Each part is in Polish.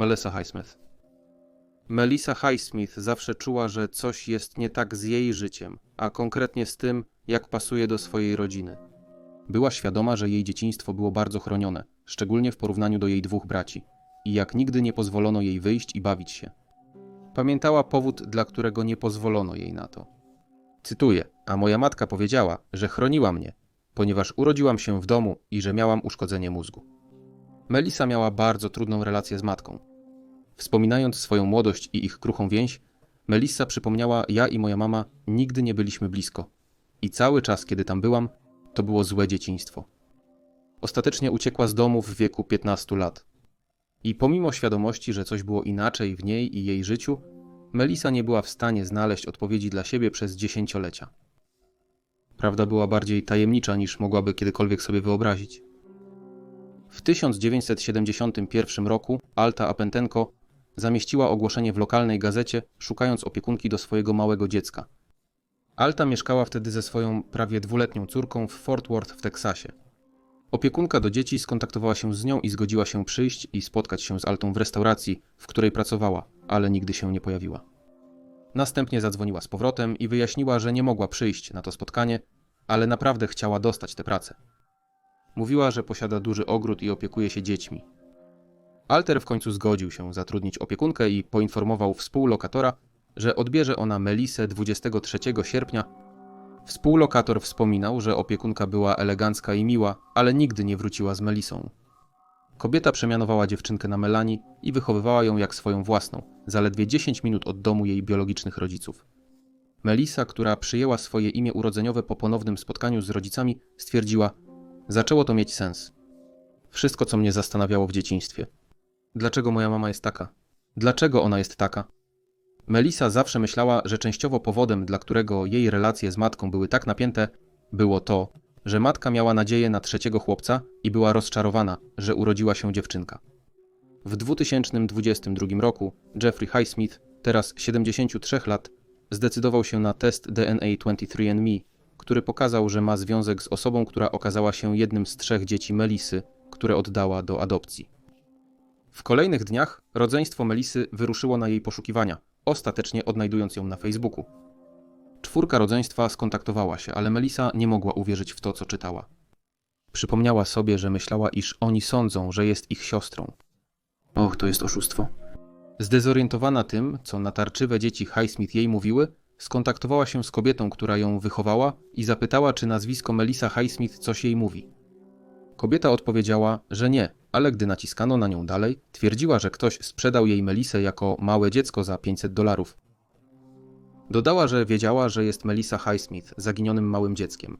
Melissa Highsmith Melissa Highsmith zawsze czuła, że coś jest nie tak z jej życiem, a konkretnie z tym, jak pasuje do swojej rodziny. Była świadoma, że jej dzieciństwo było bardzo chronione, szczególnie w porównaniu do jej dwóch braci, i jak nigdy nie pozwolono jej wyjść i bawić się. Pamiętała powód, dla którego nie pozwolono jej na to. Cytuję: A moja matka powiedziała, że chroniła mnie, ponieważ urodziłam się w domu i że miałam uszkodzenie mózgu. Melissa miała bardzo trudną relację z matką. Wspominając swoją młodość i ich kruchą więź, Melissa przypomniała: Ja i moja mama nigdy nie byliśmy blisko. I cały czas, kiedy tam byłam, to było złe dzieciństwo. Ostatecznie uciekła z domu w wieku 15 lat. I pomimo świadomości, że coś było inaczej w niej i jej życiu, Melissa nie była w stanie znaleźć odpowiedzi dla siebie przez dziesięciolecia. Prawda była bardziej tajemnicza niż mogłaby kiedykolwiek sobie wyobrazić. W 1971 roku Alta Apentenko zamieściła ogłoszenie w lokalnej gazecie, szukając opiekunki do swojego małego dziecka. Alta mieszkała wtedy ze swoją prawie dwuletnią córką w Fort Worth w Teksasie. Opiekunka do dzieci skontaktowała się z nią i zgodziła się przyjść i spotkać się z Altą w restauracji, w której pracowała, ale nigdy się nie pojawiła. Następnie zadzwoniła z powrotem i wyjaśniła, że nie mogła przyjść na to spotkanie, ale naprawdę chciała dostać tę pracę. Mówiła, że posiada duży ogród i opiekuje się dziećmi. Alter w końcu zgodził się zatrudnić opiekunkę i poinformował współlokatora, że odbierze ona Melisę 23 sierpnia Współlokator wspominał, że opiekunka była elegancka i miła, ale nigdy nie wróciła z Melisą. Kobieta przemianowała dziewczynkę na Melanie i wychowywała ją jak swoją własną, zaledwie 10 minut od domu jej biologicznych rodziców. Melisa, która przyjęła swoje imię urodzeniowe po ponownym spotkaniu z rodzicami, stwierdziła: Zaczęło to mieć sens. Wszystko, co mnie zastanawiało w dzieciństwie. Dlaczego moja mama jest taka? Dlaczego ona jest taka? Melisa zawsze myślała, że częściowo powodem, dla którego jej relacje z matką były tak napięte, było to, że matka miała nadzieję na trzeciego chłopca i była rozczarowana, że urodziła się dziewczynka. W 2022 roku Jeffrey Highsmith, teraz 73 lat, zdecydował się na test DNA 23andMe, który pokazał, że ma związek z osobą, która okazała się jednym z trzech dzieci Melisy, które oddała do adopcji. W kolejnych dniach rodzeństwo Melisy wyruszyło na jej poszukiwania – ostatecznie odnajdując ją na Facebooku. Czwórka rodzeństwa skontaktowała się, ale Melisa nie mogła uwierzyć w to, co czytała. Przypomniała sobie, że myślała, iż oni sądzą, że jest ich siostrą. Och, to jest oszustwo. Zdezorientowana tym, co natarczywe dzieci Highsmith jej mówiły, skontaktowała się z kobietą, która ją wychowała i zapytała, czy nazwisko Melisa Highsmith coś jej mówi. Kobieta odpowiedziała, że nie, ale gdy naciskano na nią dalej, twierdziła, że ktoś sprzedał jej Melisę jako małe dziecko za 500 dolarów. Dodała, że wiedziała, że jest Melissa Highsmith, zaginionym małym dzieckiem.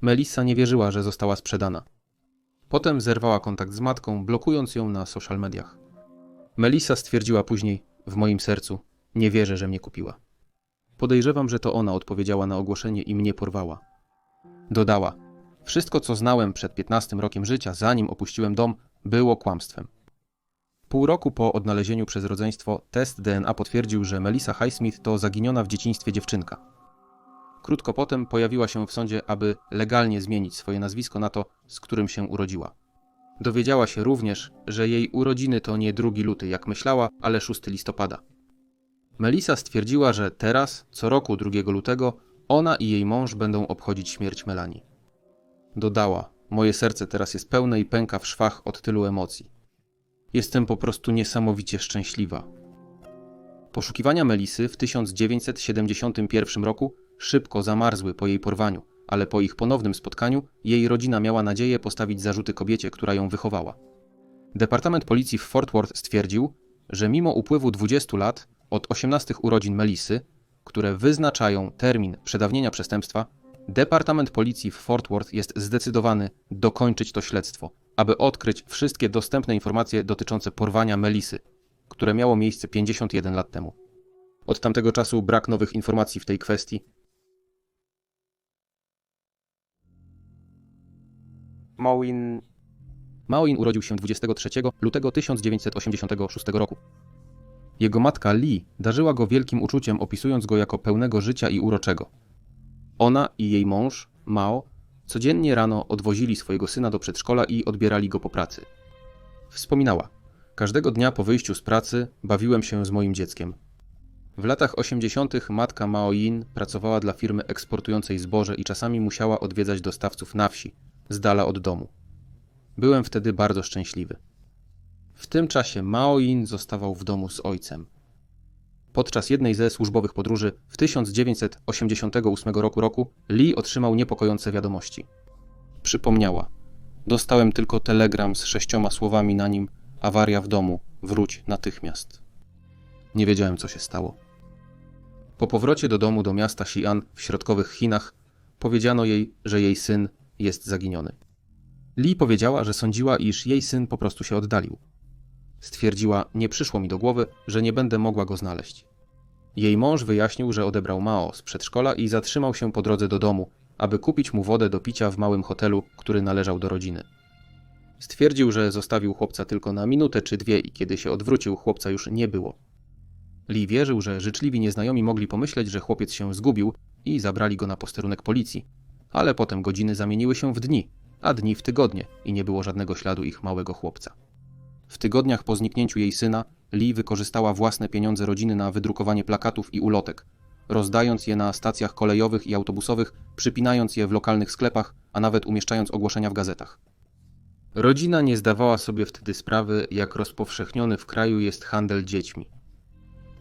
Melissa nie wierzyła, że została sprzedana. Potem zerwała kontakt z matką, blokując ją na social mediach. Melissa stwierdziła później, w moim sercu, nie wierzę, że mnie kupiła. Podejrzewam, że to ona odpowiedziała na ogłoszenie i mnie porwała. Dodała, wszystko, co znałem przed 15 rokiem życia, zanim opuściłem dom, było kłamstwem. Pół roku po odnalezieniu przez rodzeństwo test DNA potwierdził, że Melissa Highsmith to zaginiona w dzieciństwie dziewczynka. Krótko potem pojawiła się w sądzie, aby legalnie zmienić swoje nazwisko na to, z którym się urodziła. Dowiedziała się również, że jej urodziny to nie 2 luty, jak myślała, ale 6 listopada. Melissa stwierdziła, że teraz, co roku 2 lutego, ona i jej mąż będą obchodzić śmierć Melanie. Dodała: Moje serce teraz jest pełne i pęka w szwach od tylu emocji. Jestem po prostu niesamowicie szczęśliwa. Poszukiwania Melisy w 1971 roku szybko zamarzły po jej porwaniu, ale po ich ponownym spotkaniu jej rodzina miała nadzieję postawić zarzuty kobiecie, która ją wychowała. Departament Policji w Fort Worth stwierdził, że mimo upływu 20 lat od 18 urodzin Melisy, które wyznaczają termin przedawnienia przestępstwa, Departament Policji w Fort Worth jest zdecydowany dokończyć to śledztwo, aby odkryć wszystkie dostępne informacje dotyczące porwania Melisy, które miało miejsce 51 lat temu. Od tamtego czasu brak nowych informacji w tej kwestii. Małin. Małin urodził się 23 lutego 1986 roku. Jego matka Lee darzyła go wielkim uczuciem, opisując go jako pełnego życia i uroczego. Ona i jej mąż, Mao, codziennie rano odwozili swojego syna do przedszkola i odbierali go po pracy. Wspominała: Każdego dnia po wyjściu z pracy bawiłem się z moim dzieckiem. W latach 80. matka Mao Yin pracowała dla firmy eksportującej zboże i czasami musiała odwiedzać dostawców na wsi, z dala od domu. Byłem wtedy bardzo szczęśliwy. W tym czasie Mao Yin zostawał w domu z ojcem. Podczas jednej ze służbowych podróży w 1988 roku, roku otrzymał niepokojące wiadomości. Przypomniała: Dostałem tylko telegram z sześcioma słowami na nim: Awaria w domu, wróć natychmiast. Nie wiedziałem, co się stało. Po powrocie do domu do miasta Xi'an w środkowych Chinach powiedziano jej, że jej syn jest zaginiony. Lee powiedziała, że sądziła, iż jej syn po prostu się oddalił. Stwierdziła, nie przyszło mi do głowy, że nie będę mogła go znaleźć. Jej mąż wyjaśnił, że odebrał Mao z przedszkola i zatrzymał się po drodze do domu, aby kupić mu wodę do picia w małym hotelu, który należał do rodziny. Stwierdził, że zostawił chłopca tylko na minutę czy dwie i kiedy się odwrócił, chłopca już nie było. Lee wierzył, że życzliwi nieznajomi mogli pomyśleć, że chłopiec się zgubił i zabrali go na posterunek policji, ale potem godziny zamieniły się w dni, a dni w tygodnie i nie było żadnego śladu ich małego chłopca. W tygodniach po zniknięciu jej syna, Lee wykorzystała własne pieniądze rodziny na wydrukowanie plakatów i ulotek, rozdając je na stacjach kolejowych i autobusowych, przypinając je w lokalnych sklepach, a nawet umieszczając ogłoszenia w gazetach. Rodzina nie zdawała sobie wtedy sprawy, jak rozpowszechniony w kraju jest handel dziećmi.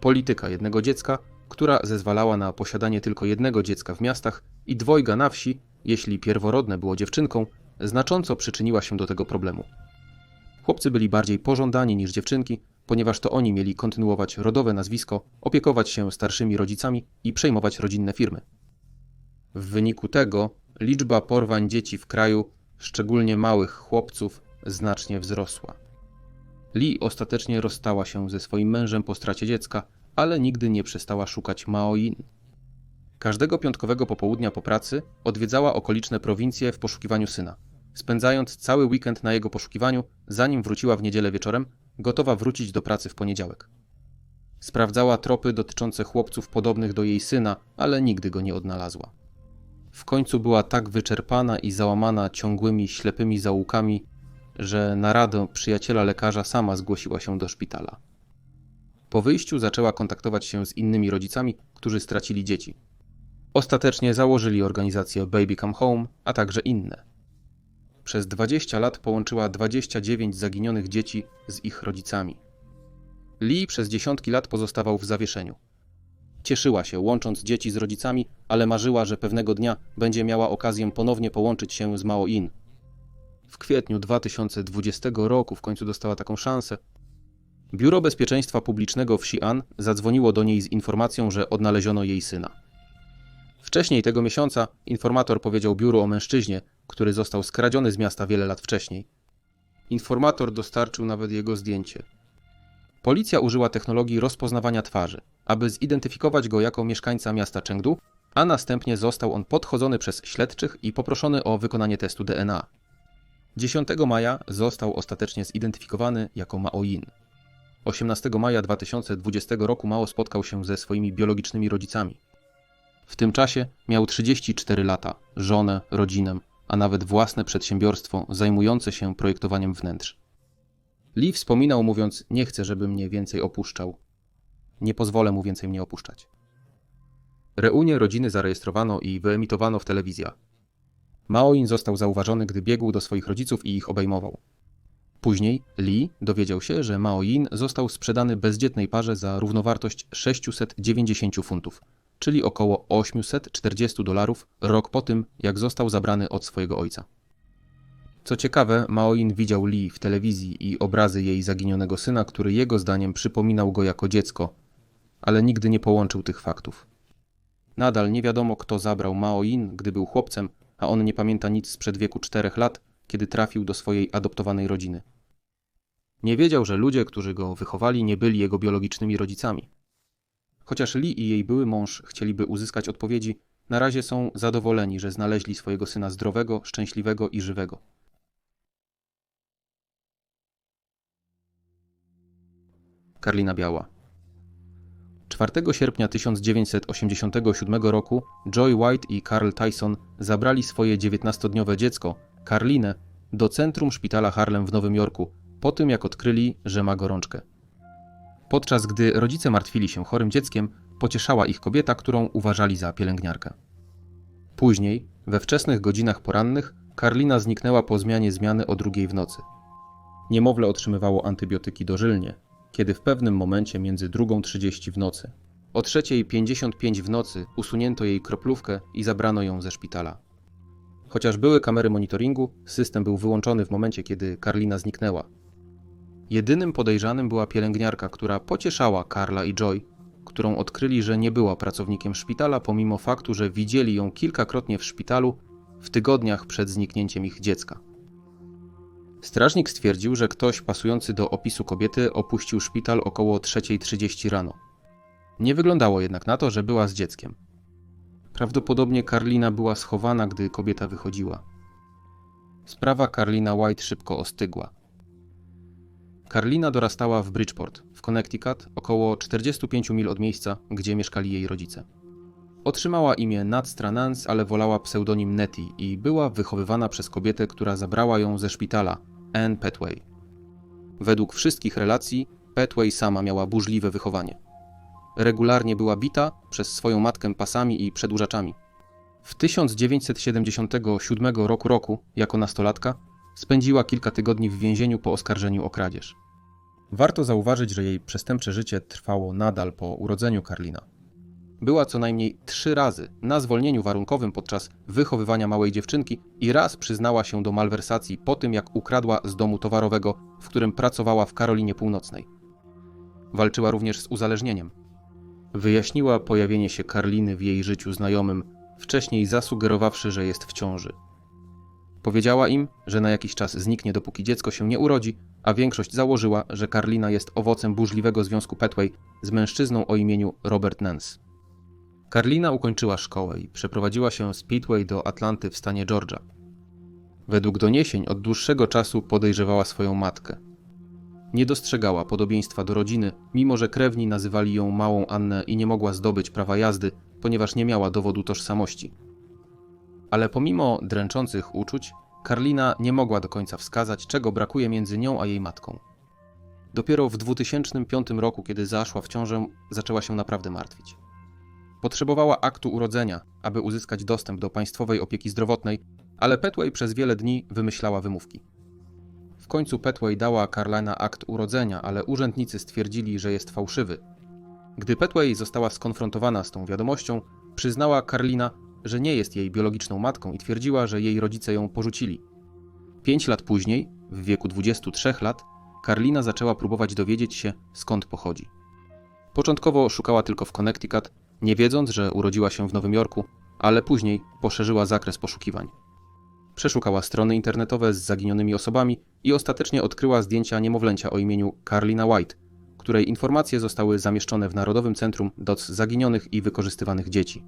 Polityka jednego dziecka, która zezwalała na posiadanie tylko jednego dziecka w miastach i dwojga na wsi, jeśli pierworodne było dziewczynką, znacząco przyczyniła się do tego problemu. Chłopcy byli bardziej pożądani niż dziewczynki, ponieważ to oni mieli kontynuować rodowe nazwisko, opiekować się starszymi rodzicami i przejmować rodzinne firmy. W wyniku tego liczba porwań dzieci w kraju, szczególnie małych chłopców, znacznie wzrosła. Lee ostatecznie rozstała się ze swoim mężem po stracie dziecka, ale nigdy nie przestała szukać Mao Yin. Każdego piątkowego popołudnia po pracy odwiedzała okoliczne prowincje w poszukiwaniu syna, spędzając cały weekend na jego poszukiwaniu, zanim wróciła w niedzielę wieczorem, gotowa wrócić do pracy w poniedziałek. Sprawdzała tropy dotyczące chłopców podobnych do jej syna, ale nigdy go nie odnalazła. W końcu była tak wyczerpana i załamana ciągłymi ślepymi zaułkami, że na radę przyjaciela lekarza sama zgłosiła się do szpitala. Po wyjściu zaczęła kontaktować się z innymi rodzicami, którzy stracili dzieci. Ostatecznie założyli organizację Baby Come Home, a także inne. Przez 20 lat połączyła 29 zaginionych dzieci z ich rodzicami. Lee przez dziesiątki lat pozostawał w zawieszeniu. Cieszyła się, łącząc dzieci z rodzicami, ale marzyła, że pewnego dnia będzie miała okazję ponownie połączyć się z Mao In. W kwietniu 2020 roku w końcu dostała taką szansę. Biuro Bezpieczeństwa Publicznego w Xi'an zadzwoniło do niej z informacją, że odnaleziono jej syna. Wcześniej tego miesiąca informator powiedział biuru o mężczyźnie, który został skradziony z miasta wiele lat wcześniej. Informator dostarczył nawet jego zdjęcie. Policja użyła technologii rozpoznawania twarzy, aby zidentyfikować go jako mieszkańca miasta Chengdu, a następnie został on podchodzony przez śledczych i poproszony o wykonanie testu DNA. 10 maja został ostatecznie zidentyfikowany jako Mao Yin. 18 maja 2020 roku Mao spotkał się ze swoimi biologicznymi rodzicami. W tym czasie miał 34 lata, żonę, rodzinę, a nawet własne przedsiębiorstwo zajmujące się projektowaniem wnętrz. Lee wspominał mówiąc: Nie chcę, żeby mnie więcej opuszczał. Nie pozwolę mu więcej mnie opuszczać. Reunię rodziny zarejestrowano i wyemitowano w telewizjach. Maoin został zauważony, gdy biegł do swoich rodziców i ich obejmował. Później Lee dowiedział się, że Maoin został sprzedany bezdzietnej parze za równowartość 690 funtów, czyli około 840 dolarów rok po tym, jak został zabrany od swojego ojca. Co ciekawe, Maoin widział Lee w telewizji i obrazy jej zaginionego syna, który jego zdaniem przypominał go jako dziecko, ale nigdy nie połączył tych faktów. Nadal nie wiadomo, kto zabrał Maoin, gdy był chłopcem, a on nie pamięta nic sprzed wieku czterech lat, kiedy trafił do swojej adoptowanej rodziny. Nie wiedział, że ludzie, którzy go wychowali, nie byli jego biologicznymi rodzicami. Chociaż Lee i jej były mąż chcieliby uzyskać odpowiedzi, na razie są zadowoleni, że znaleźli swojego syna zdrowego, szczęśliwego i żywego. Karlina Biała 4 sierpnia 1987 roku Joy White i Carl Tyson zabrali swoje 19-dniowe dziecko, Karlinę, do centrum szpitala Harlem w Nowym Jorku, po tym jak odkryli, że ma gorączkę. Podczas gdy rodzice martwili się chorym dzieckiem, pocieszała ich kobieta, którą uważali za pielęgniarkę. Później, we wczesnych godzinach porannych, Karlina zniknęła po zmianie zmiany o drugiej w nocy. Niemowlę otrzymywało antybiotyki dożylnie, kiedy w pewnym momencie między 2.30 w nocy, o 3.55 w nocy usunięto jej kroplówkę i zabrano ją ze szpitala. Chociaż były kamery monitoringu, system był wyłączony w momencie, kiedy Karlina zniknęła. Jedynym podejrzanym była pielęgniarka, która pocieszała Karla i Joy, którą odkryli, że nie była pracownikiem szpitala, pomimo faktu, że widzieli ją kilkakrotnie w szpitalu w tygodniach przed zniknięciem ich dziecka. Strażnik stwierdził, że ktoś pasujący do opisu kobiety opuścił szpital około 3.30 rano. Nie wyglądało jednak na to, że była z dzieckiem. Prawdopodobnie Karlina była schowana, gdy kobieta wychodziła. Sprawa Karlina White szybko ostygła. Karlina dorastała w Bridgeport, w Connecticut, około 45 mil od miejsca, gdzie mieszkali jej rodzice. Otrzymała imię Nadstra Nance, ale wolała pseudonim Nettie i była wychowywana przez kobietę, która zabrała ją ze szpitala, Anne Petway. Według wszystkich relacji, Petway sama miała burzliwe wychowanie. Regularnie była bita przez swoją matkę pasami i przedłużaczami. W 1977 roku, roku jako nastolatka spędziła kilka tygodni w więzieniu po oskarżeniu o kradzież. Warto zauważyć, że jej przestępcze życie trwało nadal po urodzeniu Karlina. Była co najmniej trzy razy na zwolnieniu warunkowym podczas wychowywania małej dziewczynki i raz przyznała się do malwersacji po tym, jak ukradła z domu towarowego, w którym pracowała w Karolinie Północnej. Walczyła również z uzależnieniem. Wyjaśniła pojawienie się Karliny w jej życiu znajomym, wcześniej zasugerowawszy, że jest w ciąży. Powiedziała im, że na jakiś czas zniknie, dopóki dziecko się nie urodzi, a większość założyła, że Karlina jest owocem burzliwego związku Petway z mężczyzną o imieniu Robert Nance. Karlina ukończyła szkołę i przeprowadziła się z Speedway do Atlanty w stanie Georgia. Według doniesień od dłuższego czasu podejrzewała swoją matkę. Nie dostrzegała podobieństwa do rodziny, mimo że krewni nazywali ją małą Annę i nie mogła zdobyć prawa jazdy, ponieważ nie miała dowodu tożsamości. Ale pomimo dręczących uczuć, Karlina nie mogła do końca wskazać, czego brakuje między nią a jej matką. Dopiero w 2005 roku, kiedy zaszła w ciążę, zaczęła się naprawdę martwić. Potrzebowała aktu urodzenia, aby uzyskać dostęp do państwowej opieki zdrowotnej, ale Petway przez wiele dni wymyślała wymówki. W końcu Petway dała Carlina akt urodzenia, ale urzędnicy stwierdzili, że jest fałszywy. Gdy Petway została skonfrontowana z tą wiadomością, przyznała Carlina, że nie jest jej biologiczną matką i twierdziła, że jej rodzice ją porzucili. Pięć lat później, w wieku 23 lat, Karlina zaczęła próbować dowiedzieć się, skąd pochodzi. Początkowo szukała tylko w Connecticut, nie wiedząc, że urodziła się w Nowym Jorku, ale później poszerzyła zakres poszukiwań. Przeszukała strony internetowe z zaginionymi osobami i ostatecznie odkryła zdjęcia niemowlęcia o imieniu Carlina White, której informacje zostały zamieszczone w Narodowym Centrum Doc Zaginionych i Wykorzystywanych Dzieci.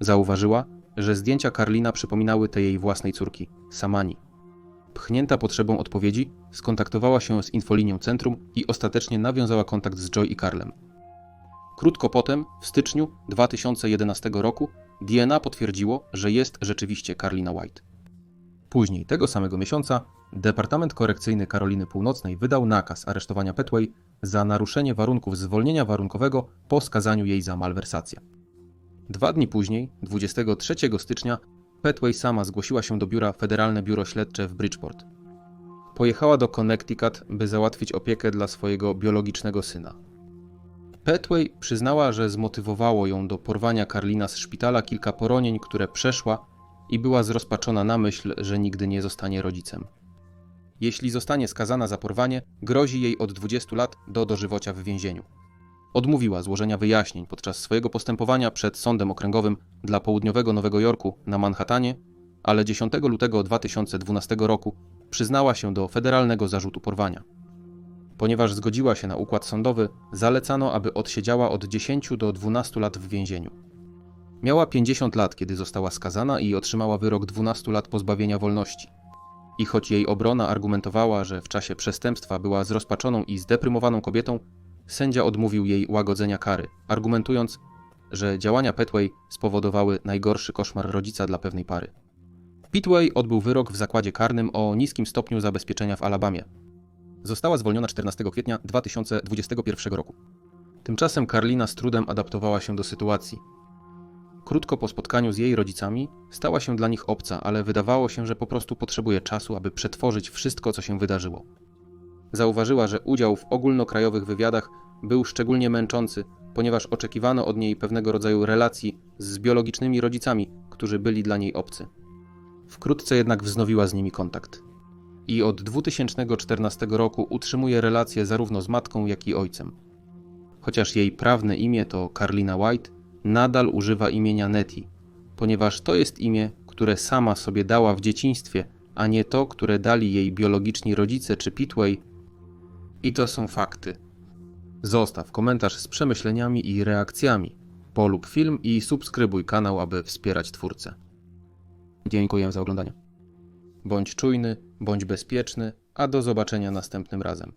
Zauważyła, że zdjęcia Karlina przypominały te jej własnej córki, Samani. Pchnięta potrzebą odpowiedzi, skontaktowała się z infolinią centrum i ostatecznie nawiązała kontakt z Joy i Karlem. Krótko potem, w styczniu 2011 roku, DNA potwierdziło, że jest rzeczywiście Karlina White. Później tego samego miesiąca Departament Korekcyjny Karoliny Północnej wydał nakaz aresztowania Petway za naruszenie warunków zwolnienia warunkowego po skazaniu jej za malwersację. Dwa dni później, 23 stycznia, Petway sama zgłosiła się do biura Federalne Biuro Śledcze w Bridgeport. Pojechała do Connecticut, by załatwić opiekę dla swojego biologicznego syna. Petway przyznała, że zmotywowało ją do porwania Karlina z szpitala kilka poronień, które przeszła i była zrozpaczona na myśl, że nigdy nie zostanie rodzicem. Jeśli zostanie skazana za porwanie, grozi jej od 20 lat do dożywocia w więzieniu odmówiła złożenia wyjaśnień podczas swojego postępowania przed Sądem Okręgowym dla Południowego Nowego Jorku na Manhattanie, ale 10 lutego 2012 roku przyznała się do federalnego zarzutu porwania. Ponieważ zgodziła się na układ sądowy, zalecano, aby odsiedziała od 10 do 12 lat w więzieniu. Miała 50 lat, kiedy została skazana i otrzymała wyrok 12 lat pozbawienia wolności. I choć jej obrona argumentowała, że w czasie przestępstwa była zrozpaczoną i zdeprymowaną kobietą, Sędzia odmówił jej łagodzenia kary, argumentując, że działania Petway spowodowały najgorszy koszmar rodzica dla pewnej pary. Pitway odbył wyrok w zakładzie karnym o niskim stopniu zabezpieczenia w Alabamie. Została zwolniona 14 kwietnia 2021 roku. Tymczasem Karlina z trudem adaptowała się do sytuacji. Krótko po spotkaniu z jej rodzicami stała się dla nich obca, ale wydawało się, że po prostu potrzebuje czasu, aby przetworzyć wszystko, co się wydarzyło. Zauważyła, że udział w ogólnokrajowych wywiadach był szczególnie męczący, ponieważ oczekiwano od niej pewnego rodzaju relacji z biologicznymi rodzicami, którzy byli dla niej obcy. Wkrótce jednak wznowiła z nimi kontakt. I od 2014 roku utrzymuje relacje zarówno z matką, jak i ojcem. Chociaż jej prawne imię to Carlina White, nadal używa imienia Nettie, ponieważ to jest imię, które sama sobie dała w dzieciństwie, a nie to, które dali jej biologiczni rodzice czy Pitway. I to są fakty. Zostaw komentarz z przemyśleniami i reakcjami. Polub film i subskrybuj kanał, aby wspierać twórcę. Dziękuję za oglądanie. Bądź czujny, bądź bezpieczny, a do zobaczenia następnym razem.